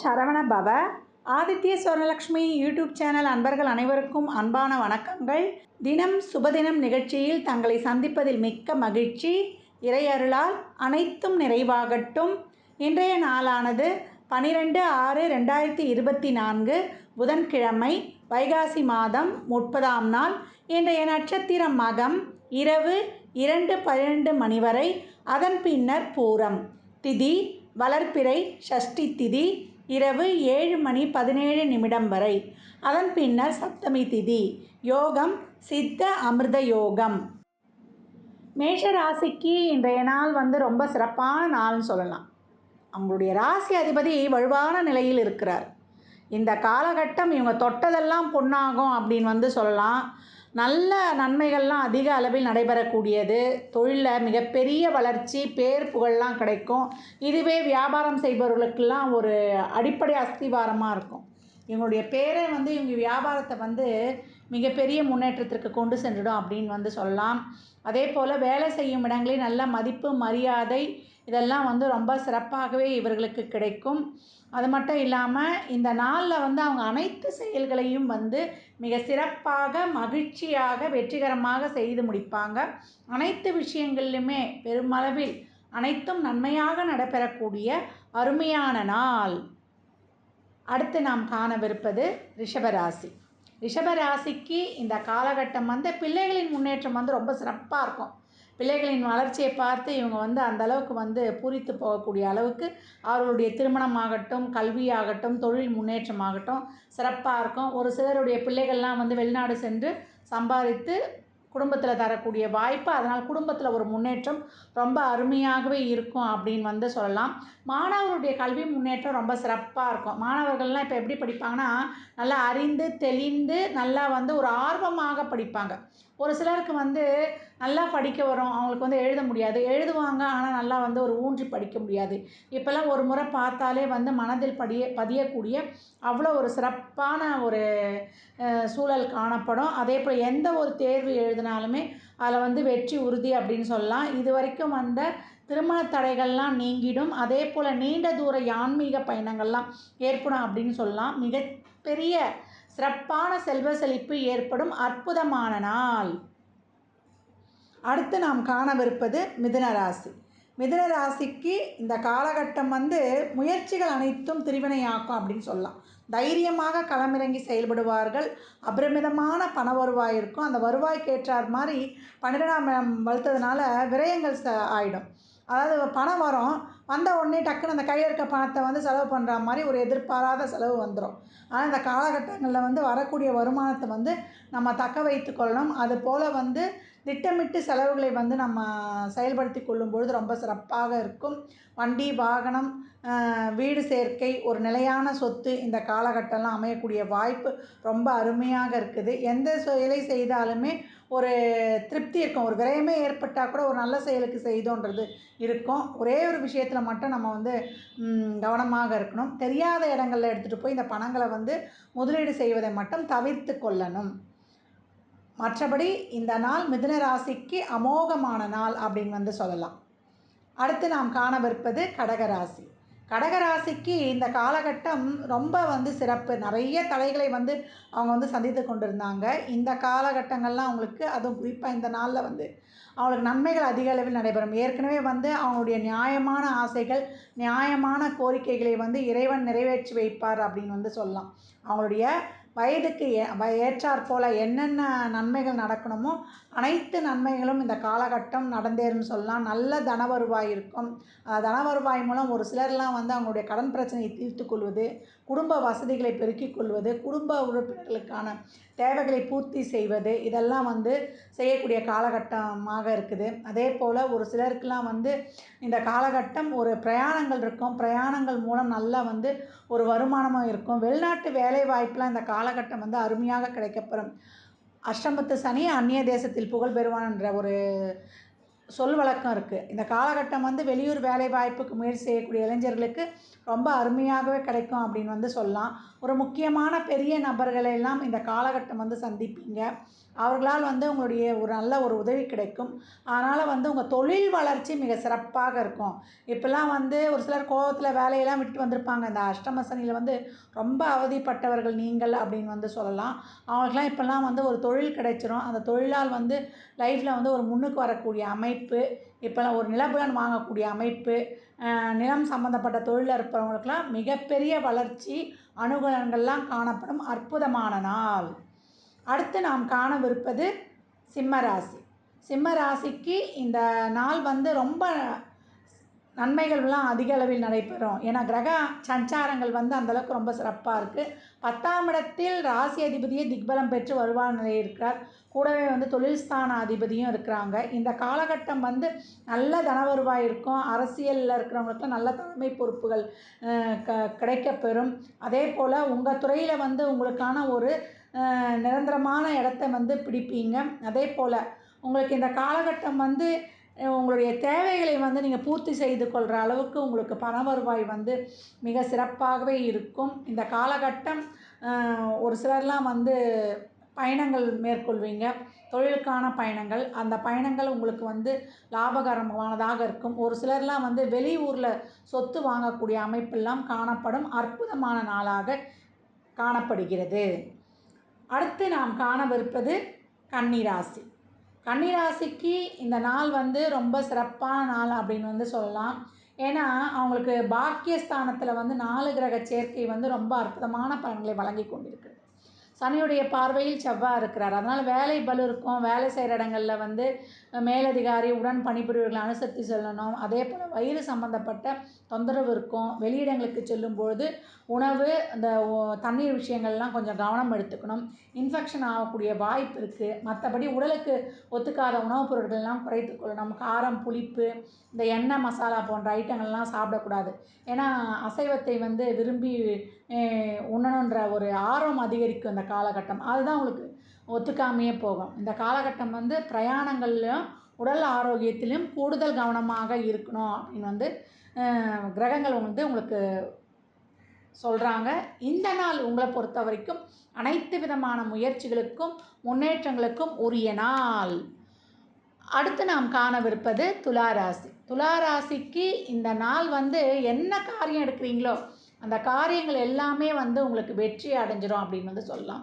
சரவண பவ Aditya சுவர்ணலக்ஷ்மி YouTube channel அன்பர்கள் அனைவருக்கும் அன்பான வணக்கங்கள். தினம் சுபதினம் நிகழ்ச்சியில் தங்களை சந்திப்பதில் மிக்க மகிழ்ச்சி. இறையருளால் அனைத்தும் நிறைவாகட்டும். இன்றைய நாளானது பனிரெண்டு ஆறு ரெண்டாயிரத்தி இருபத்தி நான்கு புதன்கிழமை வைகாசி மாதம் முப்பதாம் நாள். இன்றைய நட்சத்திரம் மகம் இரவு இரண்டு பன்னிரெண்டு மணி வரை அதன் பின்னர் பூரம். திதி வளர்ப்பிறை ஷஷ்டி திதி இரவு ஏழு மணி பதினேழு நிமிடம் வரை. அதன் பின்னர் சப்தமி திதி யோகம் சித்த அமிர்த யோகம். மேஷ ராசிக்கு இன்றைய நாள் வந்து ரொம்ப சிறப்பான நாள்னு சொல்லலாம். அவங்களுடைய ராசி அதிபதி வலுவான நிலையில் இருக்கிறார். இந்த காலகட்டம் இவங்க தொட்டதெல்லாம் பொண்ணாகும் அப்படின்னு வந்து சொல்லலாம். நல்ல நன்மைகள்லாம் அதிக அளவில் நடைபெறக்கூடியது. தொழிலில் மிகப்பெரிய வளர்ச்சி பேர் புகழ்லாம் கிடைக்கும். இதுவே வியாபாரம் செய்பவர்களுக்கெல்லாம் ஒரு அடிப்படை அஸ்திவாரமாக இருக்கும். இவங்களுடைய பேரை வந்து இவங்க வியாபாரத்தை வந்து மிகப்பெரிய முன்னேற்றத்திற்கு கொண்டு சென்றுடும் அப்படின்னு வந்து சொல்லலாம். அதே போல் வேலை செய்யும் இடங்களில் நல்ல மதிப்பு மரியாதை இதெல்லாம் வந்து ரொம்ப சிறப்பாகவே இவர்களுக்கு கிடைக்கும். அது மட்டும் இல்லாமல் இந்த நாளில் வந்து அவங்க அனைத்து செயல்களையும் வந்து மிக சிறப்பாக மகிழ்ச்சியாக வெற்றிகரமாக செய்து முடிப்பாங்க. அனைத்து விஷயங்கள்லையுமே பெருமளவில் அனைத்தும் நன்மையாக நடைபெறக்கூடிய அருமையான நாள். அடுத்து நாம் காணவிருப்பது ரிஷபராசி. ரிஷபராசிக்கு இந்த காலகட்டம் வந்து பிள்ளைகளின் முன்னேற்றம் வந்து ரொம்ப சிறப்பாக இருக்கும். பிள்ளைகளின் வளர்ச்சியை பார்த்து இவங்க வந்து அந்த அளவுக்கு வந்து பூரித்து போகக்கூடிய அளவுக்கு அவர்களுடைய திருமணமாகட்டும் கல்வியாகட்டும் தொழில் முன்னேற்றமாகட்டும் சிறப்பாக இருக்கும். ஒரு சிலருடைய பிள்ளைகள்லாம் வந்து வெளிநாடு சென்று சம்பாதித்து குடும்பத்தில் தரக்கூடிய வாய்ப்பு அதனால் குடும்பத்தில் ஒரு முன்னேற்றம் ரொம்ப அருமையாகவே இருக்கும் அப்படின்னு வந்து சொல்லலாம். மாணவருடைய கல்வி முன்னேற்றம் ரொம்ப சிறப்பாக இருக்கும். மாணவர்கள்லாம் இப்போ எப்படி படிப்பாங்கன்னா நல்லா அறிந்து தெளிந்து நல்லா வந்து ஒரு ஆர்வமாக படிப்பாங்க. ஒரு சிலருக்கு வந்து நல்லா படிக்க வரும் அவங்களுக்கு வந்து எழுத முடியாது. எழுதுவாங்க ஆனால் நல்லா வந்து ஒரு ஊன்றி படிக்க முடியாது. இப்போல்லாம் ஒரு முறை பார்த்தாலே வந்து மனதில் படிய பதியக்கூடிய அவ்வளோ ஒரு சிறப்பான ஒரு சூழல் காணப்படும். அதே போல் எந்த ஒரு தேர்வு எழுதினாலுமே அதில் வந்து வெற்றி உறுதி அப்படின்னு சொல்லலாம். இது வரைக்கும் வந்த திருமண தடைகள்லாம் நீங்கிடும். அதே போல் நீண்ட தூர ஆன்மீக பயணங்கள்லாம் ஏற்படும் அப்படின்னு சொல்லலாம். மிகப்பெரிய சிறப்பான செல்வ செழிப்பு ஏற்படும். அற்புதமான நாள். அடுத்து நாம் காணவிருப்பது மிதுன ராசி மிதுன ராசிக்கு இந்த காலகட்டம் வந்து முயற்சிகள் அனைத்தும் திருவினையாக்கும் அப்படின்னு சொல்லலாம். தைரியமாக களமிறங்கி செயல்படுவார்கள். அபரிமிதமான பண வருவாய் இருக்கும். அந்த வருவாய்க்கு ஏற்றார் மாதிரி பன்னிரெண்டாம் இடம் வளர்த்ததுனால விரயங்கள் ச ஆகிடும் அதாவது பணம் வரும் வந்த உடனே டக்குன்னு அந்த கையில் இருக்க பணத்தை வந்து செலவு பண்ணுற மாதிரி ஒரு எதிர்பாராத செலவு வந்துடும் ஆனால் இந்த காலகட்டங்களில் வந்து வரக்கூடிய வருமானத்தை வந்து நம்ம தக்க வைத்து கொள்ளணும். அது போல் வந்து திட்டமிட்டு செலவுகளை வந்து நம்ம செயல்படுத்தி கொள்ளும் பொழுது ரொம்ப சிறப்பாக இருக்கும். வண்டி வாகனம் வீடு சேர்க்கை ஒரு நிலையான சொத்து இந்த காலகட்டம்லாம் அமையக்கூடிய வாய்ப்பு ரொம்ப அருமையாக இருக்குது. எந்த செயலை செய்தாலுமே ஒரு திருப்தி இருக்கும். ஒரு விரயமே ஏற்பட்டால் கூட ஒரு நல்ல செயலுக்கு செய்தோன்றது இருக்கும். ஒரே ஒரு விஷயத்தில் மட்டும் நம்ம வந்து கவனமாக இருக்கணும். தெரியாத இடங்களில் எடுத்துகிட்டு போய் இந்த பணங்களை வந்து முதலீடு செய்வதை மட்டும் தவிர்த்து கொள்ளணும். மற்றபடி இந்த நாள் மிதுன ராசிக்கு அமோகமான நாள் அப்படின்னு வந்து சொல்லலாம். அடுத்து நாம் காணவிருப்பது கடகராசி கடகராசிக்கு இந்த காலகட்டம் ரொம்ப வந்து சிறப்பு. நிறைய தடைகளை வந்து அவங்க வந்து சந்தித்து கொண்டிருந்தாங்க. இந்த காலகட்டங்கள்லாம் அவங்களுக்கு அதுவும் குறிப்பாக இந்த நாளில் வந்து அவங்களுக்கு நன்மைகள் அதிக அளவில் நடைபெறும். ஏற்கனவே வந்து அவங்களுடைய நியாயமான ஆசைகள் நியாயமான கோரிக்கைகளை வந்து இறைவன் நிறைவேற்றி வைப்பார் அப்படின்னு வந்து சொல்லலாம். அவங்களுடைய வயதுக்கு ஏ ஏற்றாற்போல் என்னென்ன நன்மைகள் நடக்கணுமோ அனைத்து நன்மைகளும் இந்த காலகட்டம் நடந்தேறும்னு சொல்லலாம். நல்ல தன வருவாய் இருக்கும். தன வருவாய் மூலம் ஒரு சிலர்லாம் வந்து அவங்களுடைய கடன் பிரச்சனையை தீர்த்து கொள்வது குடும்ப வசதிகளை பெருக்கிக் கொள்வது குடும்ப உறுப்பினர்களுக்கான தேவைகளை பூர்த்தி செய்வது இதெல்லாம் வந்து செய்யக்கூடிய காலகட்டமாக இருக்குது. அதே போல் ஒரு சிலருக்குலாம் வந்து இந்த காலகட்டம் ஒரு பிரயாணங்கள் இருக்கும். பிரயாணங்கள் மூலம் நல்லா வந்து ஒரு வருமானமும் இருக்கும். வெளிநாட்டு வேலை வாய்ப்பெலாம் இந்த காலகட்டம் வந்து அருமையாக கிடைக்கப்பெறும். அஷ்டமத்து சனி அந்நிய தேசத்தில் புகழ் பெறுவான் என்ற ஒரு சொல் வழக்கம் இருக்குது இந்த காலகட்டம் வந்து வெளியூர் வேலை வாய்ப்புக்கு முயற்சி செய்யக்கூடிய இளைஞர்களுக்கு ரொம்ப அருமையாகவே கிடைக்கும் அப்படின்னு வந்து சொல்லலாம். ஒரு முக்கியமான பெரிய நபர்களை எல்லாம் இந்த காலகட்டம் வந்து சந்திப்பீங்க. அவர்களால் வந்து உங்களுடைய ஒரு நல்ல ஒரு உதவி கிடைக்கும். அதனால் வந்து உங்கள் தொழில் வளர்ச்சி மிக சிறப்பாக இருக்கும். இப்போல்லாம் வந்து ஒரு சிலர் கோவத்தில் வேலையெல்லாம் விட்டு வந்திருப்பாங்க. இந்த அஷ்டம சனியில் வந்து ரொம்ப அவதிப்பட்டவர்கள் நீங்கள் அப்படின்னு வந்து சொல்லலாம். அவங்களுக்குலாம் இப்போல்லாம் வந்து ஒரு தொழில் கிடைச்சிரும். அந்த தொழிலால் வந்து லைஃப்பில் வந்து ஒரு முன்னுக்கு வரக்கூடிய அமைப்பு இப்போல்லாம் ஒரு நிலபுலன் வாங்கக்கூடிய அமைப்பு நிலம் சம்மந்தப்பட்ட தொழிலில் இருப்பவங்களுக்கெல்லாம் மிகப்பெரிய வளர்ச்சி அனுகூலங்கள்லாம் காணப்படும் அற்புதமான நாள். அடுத்து நாம் காணவிருப்பது சிம்ம ராசி. சிம்ம ராசிக்கு இந்த நாள் வந்து ரொம்ப நன்மைகள்லாம் அதிக அளவில் நடைபெறும். ஏன்னா கிரக சஞ்சாரங்கள் வந்து அந்தளவுக்கு ரொம்ப சிறப்பாக இருக்குது பத்தாம் இடத்தில் ராசி அதிபதியே திக்பலம் பெற்று வருவார் நிலையில் இருக்கிறார். கூடவே வந்து தொழில் ஸ்தான அதிபதியும் இருக்கிறாங்க. இந்த காலகட்டம் வந்து நல்ல தன வருவாய் இருக்கும். அரசியலில் இருக்கிறவங்களுக்குலாம் நல்ல தலைமை பொறுப்புகள் க கிடைக்கப்பெறும் அதே போல் உங்கள் துறையில் வந்து உங்களுக்கான ஒரு நிரந்தரமான இடத்த வந்து பிடிப்பீங்க. அதே போல் உங்களுக்கு இந்த காலகட்டம் வந்து உங்களுடைய தேவைகளை வந்து நீங்கள் பூர்த்தி செய்து கொள்கிற அளவுக்கு உங்களுக்கு பண வருவாய் வந்து மிக சிறப்பாகவே இருக்கும். இந்த காலகட்டம் ஒரு சிலர்லாம் வந்து பயணங்கள் மேற்கொள்வீங்க. தொழிலுக்கான பயணங்கள். அந்த பயணங்கள் உங்களுக்கு வந்து லாபகரமானதாக இருக்கும். ஒரு சிலர்லாம் வந்து வெளியூரில் சொத்து வாங்கக்கூடிய அமைப்பெல்லாம் காணப்படும். அற்புதமான நாளாக காணப்படுகிறது. அடுத்து நாம் காணவிருப்பது கன்னிராசி. கன்னிராசிக்கு இந்த நாள் வந்து ரொம்ப சிறப்பான நாள் அப்படின்னு வந்து சொல்லலாம். ஏன்னா அவங்களுக்கு பாக்கியஸ்தானத்தில் வந்து நாலு கிரக சேர்க்கை வந்து ரொம்ப அற்புதமான பலன்களை வழங்கி கொண்டிருக்கு. சனியுடைய பார்வையில் செவ்வாய் இருக்கிறார். அதனால் வேலை பலு இருக்கும். வேலை செய்கிற இடங்களில் வந்து மேலதிகாரி உடன் பணிபுரியவர்களை அனுசரித்து செல்லணும். அதே போல் வயிறு சம்மந்தப்பட்ட தொந்தரவு இருக்கும். வெளியிடங்களுக்கு செல்லும்பொழுது உணவு இந்த தண்ணீர் விஷயங்கள்லாம் கொஞ்சம் கவனம் எடுத்துக்கணும். இன்ஃபெக்ஷன் ஆகக்கூடிய வாய்ப்பு இருக்குது மற்றபடி உடலுக்கு ஒத்துக்காத உணவுப் பொருட்கள்லாம் குறைத்து கொள்ளணும். காரம் புளிப்பு இந்த எண்ணெய் மசாலா போன்ற ஐட்டங்கள்லாம் சாப்பிடக்கூடாது. ஏன்னா அசைவத்தை வந்து விரும்பி உண்ணணுன்ற ஒரு ஆர்வம் அதிகரிக்கும் அந்த காலகட்டம். அதுதான் உங்களுக்கு ஒத்துக்காமையே போகும். இந்த காலகட்டம் வந்து பிரயாணங்கள்லையும் உடல் ஆரோக்கியத்திலும் கூடுதல் கவனமாக இருக்கணும் அப்படின்னு வந்து கிரகங்கள் வந்து உங்களுக்கு சொல்கிறாங்க இந்த நாள் உங்களை பொறுத்த வரைக்கும் அனைத்து விதமான முயற்சிகளுக்கும் முன்னேற்றங்களுக்கும் உரிய நாள். அடுத்து நாம் காணவிருப்பது துளாராசி. துளாராசிக்கு இந்த நாள் வந்து என்ன காரியம் எடுக்கிறீங்களோ அந்த காரியங்கள் எல்லாமே வந்து உங்களுக்கு வெற்றி அடைஞ்சிரும் அப்படின்னு வந்து சொல்லலாம்.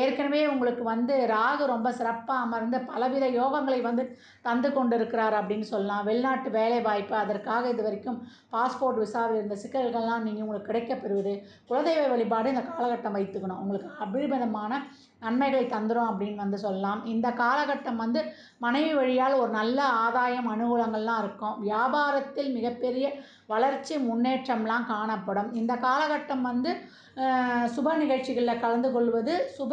ஏற்கனவே உங்களுக்கு வந்து ராகு ரொம்ப சிறப்பாக அமர்ந்து பலவித யோகங்களை வந்து தந்து கொண்டு இருக்கிறார் அப்படின்னு சொல்லலாம். வெளிநாட்டு வேலை வாய்ப்பு அதற்காக இது வரைக்கும் பாஸ்போர்ட் விசாவில் இருந்த சிக்கல்கள்லாம் நீங்கள் உங்களுக்கு கிடைக்கப்பெறுவது. குலதெய்வ வழிபாடு இந்த காலகட்டம் வைத்துக்கணும். உங்களுக்கு அபிரிமிதமான நன்மைகளை தந்துடும் அப்படின்னு வந்து சொல்லலாம். இந்த காலகட்டம் வந்து மனைவி வழியால் ஒரு நல்ல ஆதாயம் அனுகூலங்கள்லாம் இருக்கும். வியாபாரத்தில் மிகப்பெரிய வளர்ச்சி முன்னேற்றம்லாம் காணப்படும். இந்த காலகட்டம் வந்து சுப நிகழ்ச்சிகளில் கலந்து கொள்வது சுப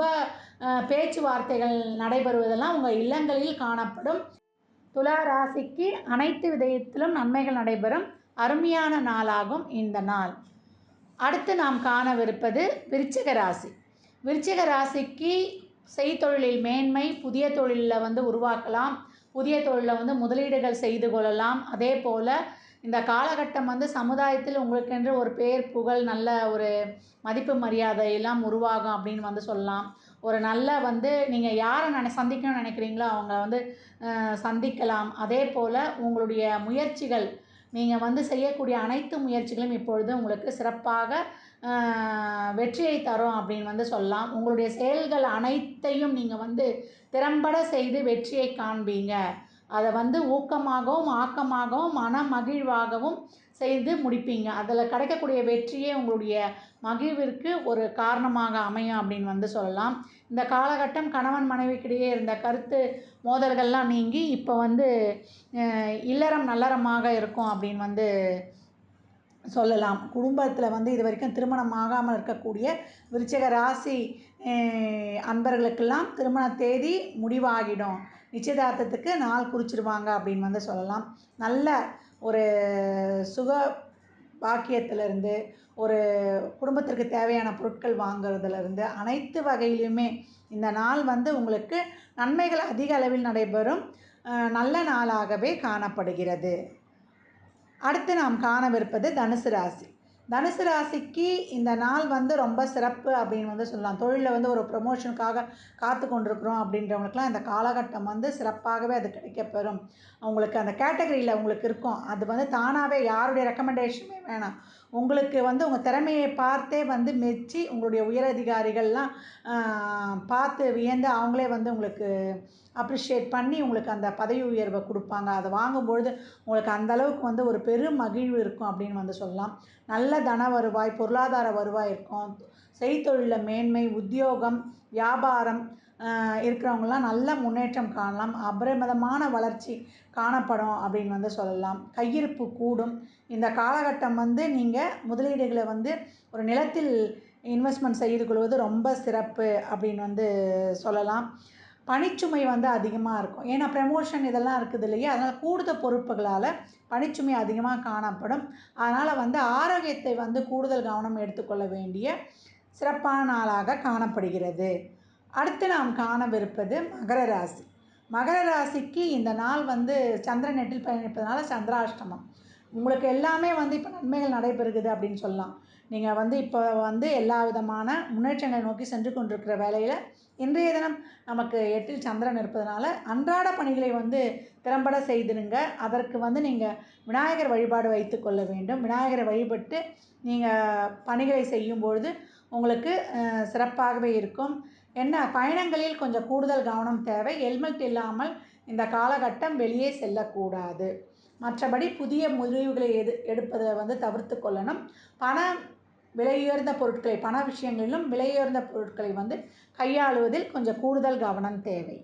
பேச்சுவார்த்தைகள் நடைபெறுவதெல்லாம் உங்கள் இல்லங்களில் காணப்படும். துலா ராசிக்கு அனைத்து விதயத்திலும் நன்மைகள் நடைபெறும். அருமையான நாளாகும் இந்த நாள். அடுத்து நாம் காணவிருப்பது விருச்சிக ராசி. விருச்சிக ராசிக்கு செய்தொழிலில் மேன்மை புதிய தொழிலில் வந்து உருவாக்கலாம். புதிய தொழிலில் வந்து முதலீடுகள் செய்து கொள்ளலாம். அதே போல் இந்த காலகட்டம் வந்து சமுதாயத்தில் உங்களுக்கென்று ஒரு பேர் புகழ் நல்ல ஒரு மதிப்பு மரியாதை எல்லாம் உருவாகும் அப்படின்னு வந்து சொல்லலாம். ஒரு நல்ல வந்து நீங்கள் யாரை நினை சந்திக்கணும்னு நினைக்கிறீங்களோ அவங்க வந்து சந்திக்கலாம். அதே போல் உங்களுடைய முயற்சிகள் நீங்கள் வந்து செய்யக்கூடிய அனைத்து முயற்சிகளும் இப்பொழுது உங்களுக்கு சிறப்பாக வெற்றியை தரும் அப்படின்னு வந்து சொல்லலாம். உங்களுடைய செயல்கள் அனைத்தையும் நீங்கள் வந்து திறம்பட செய்து வெற்றியை காண்பீங்க. அதை வந்து ஊக்கமாகவும் ஆக்கமாகவும் மன மகிழ்வாகவும் செய்து முடிப்பீங்க. அதில் கிடைக்கக்கூடிய வெற்றியே உங்களுடைய மகிழ்விற்கு ஒரு காரணமாக அமையும் அப்படின்னு வந்து சொல்லலாம். இந்த காலகட்டம் கணவன் மனைவிக்கிடையே இருந்த கருத்து மோதல்கள்லாம் நீங்கி இப்போ வந்து இல்லறம் நல்லறமாக இருக்கும் அப்படின்னு வந்து சொல்லலாம். குடும்பத்தில் வந்து இது வரைக்கும் திருமணம் ஆகாமல் இருக்கக்கூடிய விருச்சிக ராசி அன்பர்களுக்கெல்லாம் திருமண தேதி முடிவாகிடும். நிச்சயதார்த்தத்துக்கு நாள் குறிச்சிருவாங்க அப்படின்னு வந்து சொல்லலாம். நல்ல ஒரு சுக பாக்கியத்திலேருந்து ஒரு குடும்பத்திற்கு தேவையான பொருட்கள் வாங்குறதுலேருந்து அனைத்து வகையிலையுமே இந்த நாள் வந்து உங்களுக்கு நன்மைகள் அதிக அளவில் நடைபெறும். நல்ல நாளாகவே காணப்படுகிறது. அடுத்து நாம் காணவிருப்பது தனுசு ராசி. தனுசு ராசிக்கு இந்த நாள் வந்து ரொம்ப சிறப்பு அப்படின்னு வந்து சொல்லலாம். தொழிலில் வந்து ஒரு ப்ரொமோஷனுக்காக காத்து கொண்டிருக்கிறோம் அப்படின்றவங்களுக்குலாம் இந்த காலகட்டம் வந்து சிறப்பாகவே அது கிடைக்கப்பெறும். அவங்களுக்கு அந்த கேட்டகரியில் அவங்களுக்கு இருக்கும். அது வந்து தானாகவே யாருடைய ரெக்கமெண்டேஷனுமே வேணாம். உங்களுக்கு வந்து உங்கள் திறமையை பார்த்தே வந்து மெச்சி உங்களுடைய உயரதிகாரிகள்லாம் ஆஹ், பார்த்து வியந்து அவங்களே வந்து உங்களுக்கு அப்ரிஷியேட் பண்ணி உங்களுக்கு அந்த பதவி உயர்வை கொடுப்பாங்க. அதை வாங்கும்பொழுது உங்களுக்கு அந்தளவுக்கு வந்து ஒரு பெரும் மகிழ்வு இருக்கும் அப்படின்னு வந்து சொல்லலாம். நல்ல தன வருவாய் பொருளாதார வருவாய் இருக்கும். செய்தொழிலில் மேன்மை உத்தியோகம் வியாபாரம் இருக்கிறவங்களாம் நல்ல முன்னேற்றம் காணலாம். அபரிமிதமான வளர்ச்சி காணப்படும் அப்படின்னு வந்து சொல்லலாம். கையிருப்பு கூடும். இந்த காலகட்டம் வந்து நீங்கள் முதலீடுகளை வந்து ஒரு நிலத்தில் இன்வெஸ்ட்மெண்ட் செய்து கொள்வது ரொம்ப சிறப்பு அப்படின்னு வந்து சொல்லலாம். பணிச்சுமை வந்து அதிகமாக இருக்கும். ஏன்னா ப்ரமோஷன் இதெல்லாம் இருக்குது இல்லையா? அதனால் கூடுதல் பொறுப்புகளால் பணிச்சுமை அதிகமாக காணப்படும். அதனால் வந்து ஆரோக்கியத்தை வந்து கூடுதல் கவனம் எடுத்துக்கொள்ள வேண்டிய சிறப்பான நாளாக காணப்படுகிறது. அடுத்து நாம் காணவிருப்பது மகர ராசி. மகர ராசிக்கு இந்த நாள் வந்து சந்திரன் எட்டில் பயணிப்பதனால சந்திராஷ்டமம். உங்களுக்கு எல்லாமே வந்து இப்போ நன்மைகள் நடைபெறுகிறது அப்படின்னு சொல்லலாம். நீங்கள் வந்து இப்போ வந்து எல்லா விதமான முன்னேற்றங்களை நோக்கி சென்று கொண்டிருக்கிற வேலையில் இன்றைய தினம் நமக்கு எட்டில் சந்திரன் இருப்பதனால அன்றாட பணிகளை வந்து திறம்பட செய்திருங்க. அதற்கு வந்து நீங்கள் விநாயகர் வழிபாடு வைத்து கொள்ள வேண்டும். விநாயகரை வழிபட்டு நீங்கள் பணிகளை செய்யும்பொழுது உங்களுக்கு சிறப்பாகவே இருக்கும். என்ன? பயணங்களில் கொஞ்சம் கூடுதல் கவனம் தேவை. ஹெல்மெட் இல்லாமல் இந்த காலகட்டம் வெளியே செல்லக்கூடாது. மற்றபடி புதிய முடிவுகளை எது எடுப்பதை வந்து தவிர்த்து கொள்ளணும். பண விலையுயர்ந்த பொருட்களை பண விஷயங்களிலும் விலையுயர்ந்த பொருட்களை வந்து கையாளுவதில் கொஞ்சம் கூடுதல் கவனம் தேவை.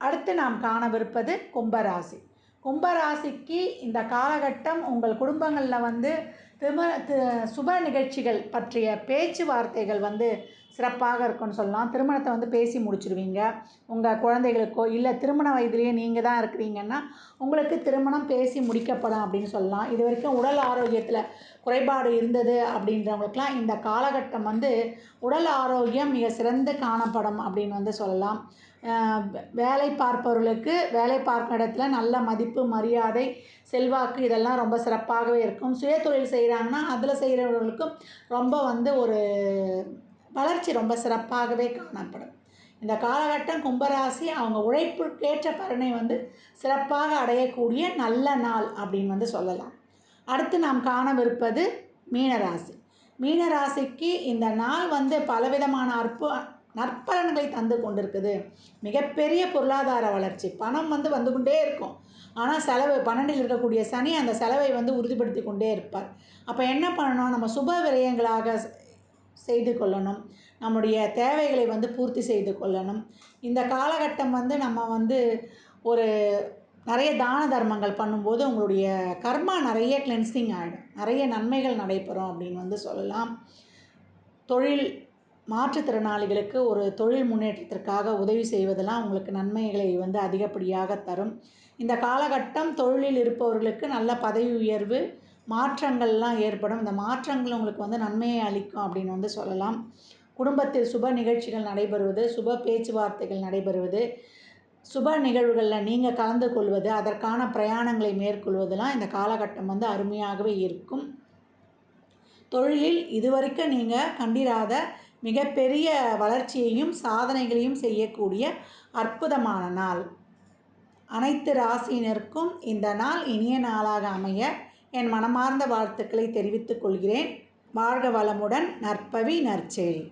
அடுத்து நாம் காணவிருப்பது கும்பராசி. கும்பராசிக்கு இந்த காலகட்டம் உங்கள் குடும்பங்களில் வந்து திருமண தி- சுப நிகழ்ச்சிகள் பற்றிய பேச்சுவார்த்தைகள் வந்து சிறப்பாக இருக்கும்னு சொல்லலாம். திருமணத்தை வந்து பேசி முடிச்சிடுவீங்க உங்கள் குழந்தைகளுக்கோ இல்லை திருமண வயதிலேயே நீங்கள் தான் இருக்கிறீங்கன்னா உங்களுக்கு திருமணம் பேசி முடிக்கப்படும் அப்படின்னு சொல்லலாம். இது வரைக்கும் உடல் ஆரோக்கியத்தில் குறைபாடு இருந்தது அப்படின்றவங்களுக்குலாம் இந்த காலகட்டம் வந்து உடல் ஆரோக்கியம் மிக சிறந்து காணப்படும் அப்படின்னு வந்து சொல்லலாம். வேலை பார்ப்பவர்களுக்கு வேலை பார்க்கும் இடத்துல நல்ல மதிப்பு மரியாதை செல்வாக்கு இதெல்லாம் ரொம்ப சிறப்பாகவே இருக்கும். சுயதொழில் செய்கிறாங்கன்னா அதில் செய்கிறவர்களுக்கும் ரொம்ப வந்து ஒரு வளர்ச்சி ரொம்ப சிறப்பாகவே காணப்படும். இந்த காலகட்டம் கும்பராசி அவங்க உழைப்புக்கேற்ற பலனை வந்து சிறப்பாக அடையக்கூடிய நல்ல நாள் அப்படின்னு வந்து சொல்லலாம். அடுத்து நாம் காணவிருப்பது மீனராசி. மீனராசிக்கு இந்த நாள் வந்து பலவிதமான அற்பு நற்பலன்களை தந்து கொண்டிருக்குது. மிகப்பெரிய பொருளாதார வளர்ச்சி. பணம் வந்து வந்து கொண்டே இருக்கும். ஆனால் செலவு பன்னெண்டில் இருக்கக்கூடிய சனி அந்த செலவை வந்து உறுதிப்படுத்தி கொண்டே இருப்பார். அப்போ என்ன பண்ணணும்? நம்ம சுப விரயங்களாக செய்து கொள்ளணும். நம்முடைய தேவைகளை வந்து பூர்த்தி செய்து கொள்ளணும். இந்த காலகட்டம் வந்து நம்ம வந்து ஒரு நிறைய தான தர்மங்கள் பண்ணும்போது உங்களுடைய கர்மா நிறைய கிளென்சிங் ஆகிடும் நிறைய நன்மைகள் நடைபெறும் அப்படின்னு வந்து சொல்லலாம். தொழில் மாற்றுத்திறனாளிகளுக்கு ஒரு தொழில் முன்னேற்றத்திற்காக உதவி செய்வதெல்லாம் உங்களுக்கு நன்மைகளை வந்து அதிகப்படியாக தரும். இந்த காலகட்டம் தொழிலில் இருப்பவர்களுக்கு நல்ல பதவி உயர்வு மாற்றங்கள்லாம் ஏற்படும். இந்த மாற்றங்கள் உங்களுக்கு வந்து நன்மையை அளிக்கும் அப்படின்னு வந்து சொல்லலாம். குடும்பத்தில் சுப நிகழ்ச்சிகள் நடைபெறுவது சுப பேச்சுவார்த்தைகள் நடைபெறுவது சுப நிகழ்வுகளில் நீங்கள் கலந்து கொள்வது அதற்கான பிரயாணங்களை மேற்கொள்வதெல்லாம் இந்த காலகட்டம் வந்து அருமையாகவே இருக்கும். தொழிலில் இதுவரைக்கும் நீங்கள் கண்டிராத மிகப்பெரிய வளர்ச்சியையும் சாதனைகளையும் செய்யக்கூடிய அற்புதமான நாள். அனைத்து ராசியினருக்கும் இந்த நாள் இனிய நாளாக அமைய என் மனமார்ந்த வாழ்த்துக்களை தெரிவித்துக் கொள்கிறேன். வாழ்க வளமுடன் நற்பவி நற்செழி